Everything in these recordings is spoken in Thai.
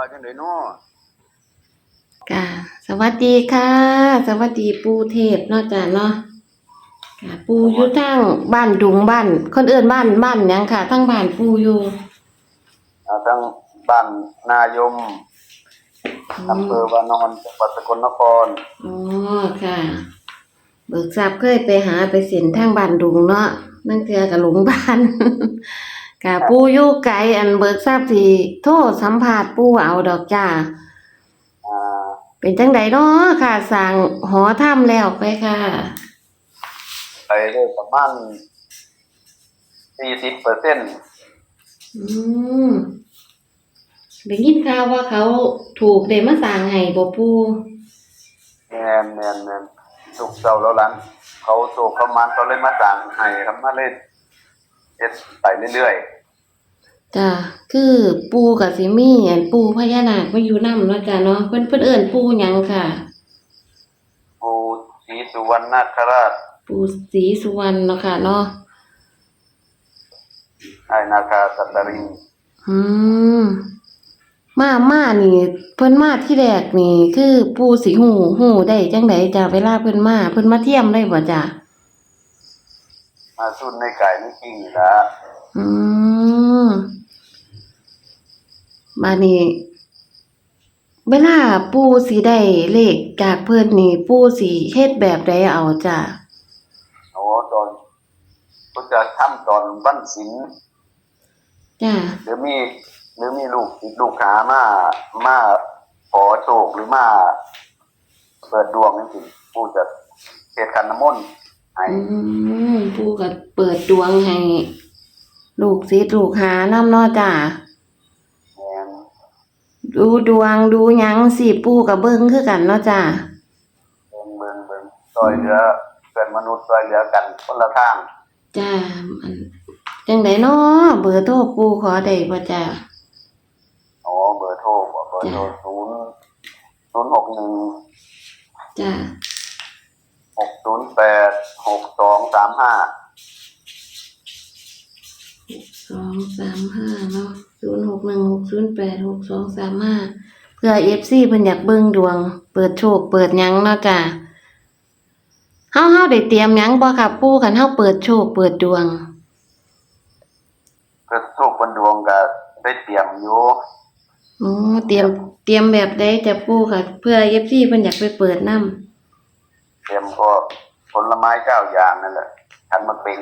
ว่าจังได๋น้อค่ะสวัสดีค่ะ สวัสดีปูเทพเนาะจ้ะเนาะค่ะปูอยู่ทางบ้านดุงบ้าน คนอื่นบ้านบ้านหยังค่ะทั้งบ้านปูอยู่อ่าทั้งบ้านนายมอือำมเภอวานอนจังหวัดสกลนครอ๋อค่ะ เบิกทราบเคยไปหาไปเสินทางบ้านดุงเนาะนั่นคือกับหลงบ้าน ค่ะปูอยู่ไกลอันเบิกทราบสิโทรสัมภาษณ์ปูเอาดอกจ้า อ่าเป็นจังใดเนาะค่ะสั่งหอถ้ำแล้วไปค่ะ ไปได้ประมาณ40%อืมได้ยินข่าวว่าเขาถูกได้มาสั่งให้บ่ปูแม่นแม่นแม่นสุกเจ้าแล้วหลันเขาโศกเขามันเขาเลยมาสั่งให้ครับมาเลย เฮ็ดไปเรื่อยจ้ะคือปูกับสิมีอันปูพญานาคมาอยู่นำเนาะจ้ะเนาะเพิ่นเพิ่นเอิ้นปูหยังค่ะ ๆปู่ศรีสุวรรณนาคราชปูศรีสุวรรณเนาะค่ะเนาะไอ้นาคาสัตตริงอืมมามานี่ เพิ่นมาที่แรกนี่ คือปูสิหูหูได้จังไดจ้ะเวลาเพิ่นมาเพิ่นมาเที่ยมได้บ่จ้ะ มาสุนในไก่นี่จริงนี่ล่ะอืมมานี่เวลาปูสิได้เลขจากเพิ่นนี่ปูสิเฮ็ดแบบใดเอาจ้ะโอ้ตอนก็จะทำตอนวันศีลจ้ะหรือมีหรือมีลูกศิษย์ลูกหามามาขอโชคหรือมาเปิดดวงนี่สิผู้จะเทศคันน้ำมนต์ ให้อืมปูก็เปิดดวงให้ ลูกศิษย์ลูกหานำเนาะจ้ะแม่นดูดวงดูหยังสิปูก็เบิ่งคือกันเนาะจ้ะเบิ่งเบิ่งเบิ่งซอยเหลือเพื่อนมนุษย์ซอยเหลือกันคนละทางจ้ะอันจังไดเนาะเบอร์โทรปูขอได้บ่จ้ะอ๋อเบอร์โทรบ่เบอร์โทรศูนย์ศูนย์หกหนึ่งจ้ะ หกศูนย์แปดหกสองสาม ห้าสองสามห้าเนาะศูนย์หกหนึ่งหกศูนย์แปดหกสองสามห้าเพื่อเอฟซีเพิ่นอยากเบิ่งดวง เปิดโชคเปิดหยังเนาะจ้ะเฮาเฮาได้เตรียมหยังบ่ครับปู่คันเฮาเปิดโชคเปิดดวงเพื่อโชคบนดวงก็ได้เตรียมอยู่อ๋อเตรียมเตรียมแบบใดจะปู่ค่ะ เพื่อเอฟซีเพิ่นอยากไปเปิดนํเตรียมก็ผลไม้เก้าอย่างนั่นแหละ ทันมาเป็น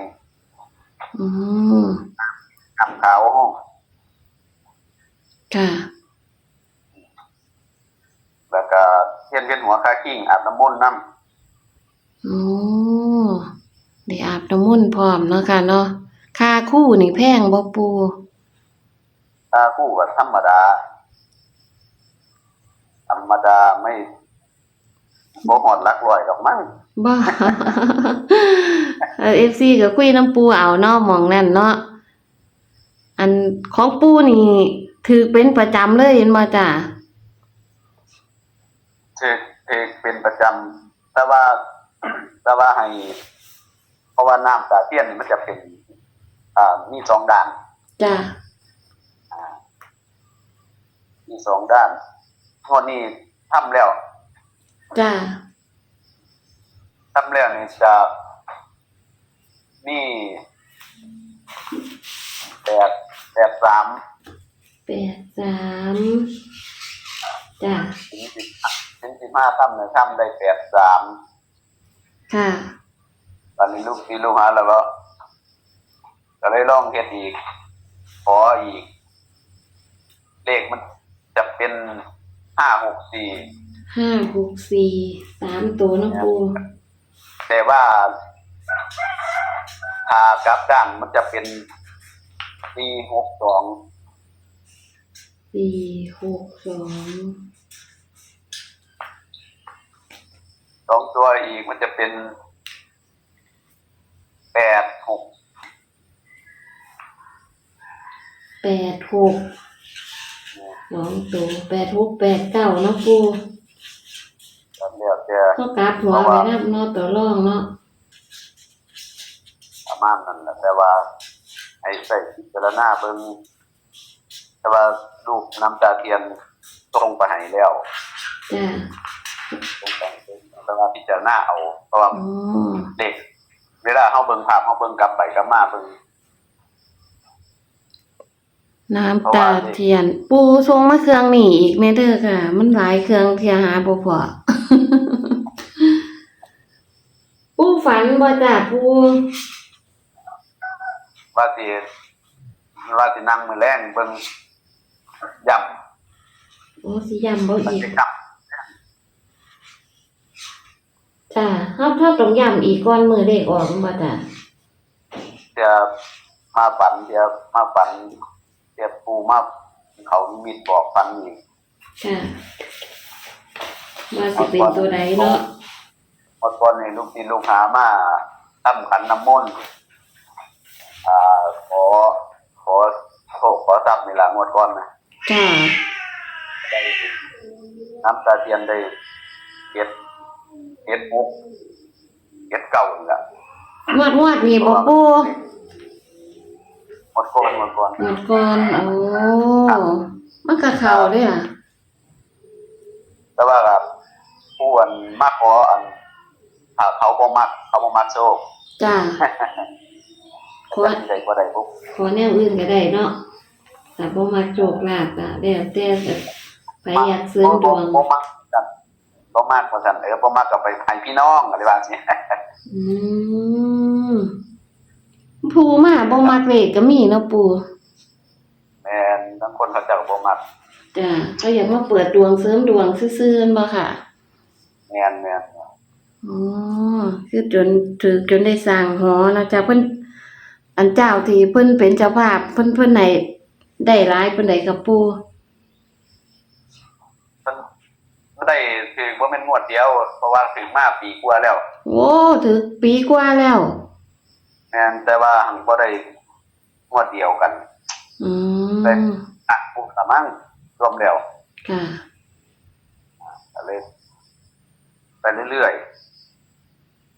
อืมน้ำขาวค่ะแล้วก็เทียนเวียนหัวคากิ้งอาบน้ำมนต์น้โอ้ได้อาบน้ำมนต์พร้อมเนาะค่ะเนาะค่าคู่นี่แพงบ่ปู่ำตาคู่กับธรรมดา ธรรมดาไม่ บ่หอดหลักร้อยดอกมั้งบ่เออฟซีก็คุยน้ำปูเอาเนาะหมองนั่นเนาะอันของปูนี่ถือเป็นประจำเลยเห็นบ่จ้ะเทกเทกเป็นประจำแต่ว่าแต่ว่าให้ เพราะว่าน้ำตาเทียนนี่มันจะเป็นอ่ามีสองด้านจ้ะมีสองด้านงวดนี้ทำแล้ว จ้ะทำแล้วนี่จะมีแปดแปดสามแปดสามจ้ะถึงสิบถึงสิบห้าทำเนี่ยทำได้แปดสามค่ะตอนนี้ลูกพี่ลูกหาแล้วก็ก็เลยลองเฮ็ดอีกขออีก เลขมันจะเป็นห้าหกสี่ ห้าหกสี่สามตัวเนาะปูแต่ว่าถ้ากลับด้านมันจะเป็นสี่หกสองสี่หกสองสองตัวอีกมันจะเป็นแปดหกแปดหกสองตัวแปดหกแปดเก้าเนาะปูตอน เนี้ยจะก็กลับหัวไปนับเนาะตัวร่องเนาะประมาณนั้นแหละแต่ว่าให้ใส่พิจารณาเบิ่งแต่ว่าลูกน้ำตาเทียนส่งไปให้แล้วจ้าส่งไปแต่ว่าพิจารณาเอาเพราะว่าอ๋อเด็กเวลาเฮาเบิ่งภาพเฮาเบิ่งกลับไปกลับมาเบิ่ง น้ำตาเทียน ปูทรงมาเครื่องนี่อีกแม่เด้อค่ะ มันหลายเครื่องเทียหาบ่พอปูฝันบ่จ้าปูว่าสิว่าสินั่งมือแรงเบิ่งย่ำโอ้สิย้ำบ่มันอีกสิกลับจ้าเฮาเฮาต้องย้ำอีกก่อนมื้อเลขออกบ่จ้าเดี๋ยวมาฝันเดี๋ยวมาฝัน เดี๋ยวปูมาเขานิมิตบอกฝันอีกค่ะว่าสิเป็นตัวใดเนาะเมื่อก่อนนี่ลูกศิษย์ลูกหามาทำขันน้ำมนต์อ่าขอขอโชคขอทรัพย์นี่ล่ะงวดก่อนนะจ้าได้น้ำตาเทียนได้เก็ดเก็ดมุกเก็ดเก่านี่ล่ะงวดงวดนี่บ่ปูหม ดก่อนหมดก่อนงวดก่อนโอ้มันก็เข้าเด้อแต่ว่าครับผู้อันมากขออันถ้าเขาบ่มักเขาบ่มักโชคจ้าขอจะมีใดบ่ได้ปุ๊บขอแนวอื่นก็ได้เนาะแต่บ่มาโจกลาบก็แล้วแต่จะไปอยากเสริมดวงบ่มักกันบ่มักว่าซั่นเออบ่มักก็ไปให้พี่น้องอะไรว่าสิอืม ผู้มาบ่มักเลขก็มีเนาะปู่แม่นบางคนเขาเจ้าบ่มักจ้าก็อยากมาเปิดดวงเสริมดวงซื่อๆบ่ค่ะแม่นแม่นอ๋อคือจนถือจนได้สร้างหอเนาะจ้ะเพิ่นอันเจ้าที่เพิ่นเป็นเจ้าภาพเพิ่นเพิ่นไหนได้หลายปานใดกับปู่เพิ่นบ่ได้ถือบ่แม่นงวดเดียว เพราะว่าถือมาปีกว่าแล้ว โอ้ถือปีกว่าแล้ว แม่นแต่ว่าหังบ่ได้งวดเดียวกัน อืมอะผู้สามังรวมแล้วค่ะ ก็เลยไปเรื่อย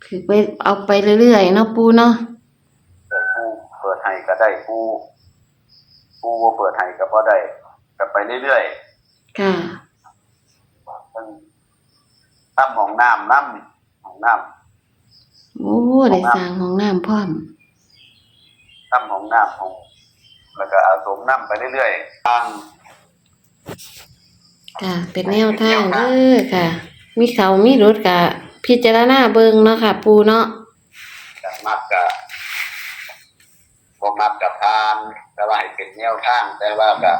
คือไปเอาไปเรื่อยๆเนาะปู่เนาะๆเปิดผู้เปิดให้ก็ได้ผู้ผู้บ่เปิดให้ก็บ่ได้ก็ไปเรื่อยๆ ค่ะเพิ่นตั้มของน้ำน้ำของน้ โอ้ได้สร้างห้องน้ำพร้อมำตั้มของน้ำของแล้วก็อาสมน้ำไปเรื่อยๆทางค่ะ เป็นแนวทางเด้อค่ะ มีเขามีรถกะพิจารณาเบิ่งเนาะค่ะ ปูเนาะจากมักกับบ่มักกับทาน แต่ว่าให้เป็นแนวทาง แต่ว่าก็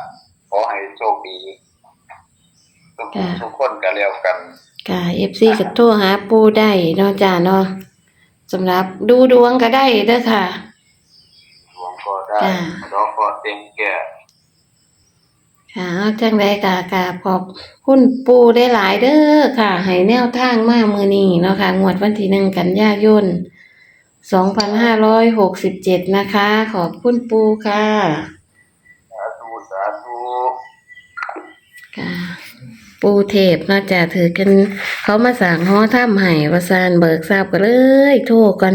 ขอให้โชคดีทุกคนทุกคนก็แล้วกันค่ะ FC ก็โทรหาปูได้เนาะจ้าเนาะ สำหรับดูดวงก็ได้เด้อค่ะ หลวงก็ได้จ้ะดอกก็เต็มแก่ค่ะเอาจังไดกะกะขอบคุณปูได้หลายเด้อค่ะให้แนวทางมามื้อนี้เนาะค่ะ งวดวันที่หนึ่งกันยายน2567นะคะ ขอบคุณปูค่ะ สาธุสาธุค่ะ ปูเทพเนอกจากถือกัน เขามาสั่งฮ้อถ้ำให้ว่าซานเบิกทราบกันเลยโทรกัน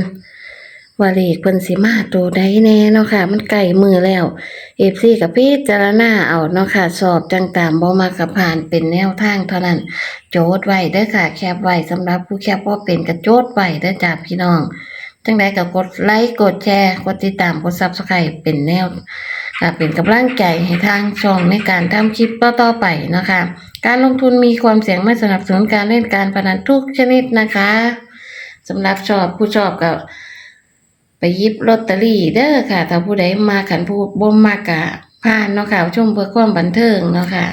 วาเลขเพิ่นสิมาตัวใดแน่เนาะค่ะ มันใกล้มือแล้วเอฟซีกับพี่จารณาเอาเนาะค่ะ สอบจังตามบ่มากับผ่านเป็นแนวทางเท่านั้น โจทย์ไว้เด้อค่ะ แคปไว้สำหรับผู้แคปบ่เป็นก็โจทย์ไว้เด้อจ้าพี่น้อง จังใดก็กดไลค์กดแชร์ กดติดตามกด Subscribe เป็นแนวค่ะเป็นกำลังใจให้ทางช่องในการทำคลิปต่อๆไปนะคะ การลงทุนมีความเสี่ยงไม่สนับสนุนการเล่นการพนันทุกชนิดนะคะสำหรับชอบผู้ชอบก็ไปยิบลอตเตอรี่เด้อค่ะ ถ้าผู้ใดมาขันผู้บ่มมากกะผ่านเนาะค่ะชมเพื่อความบันเทิงเนาะค่ะ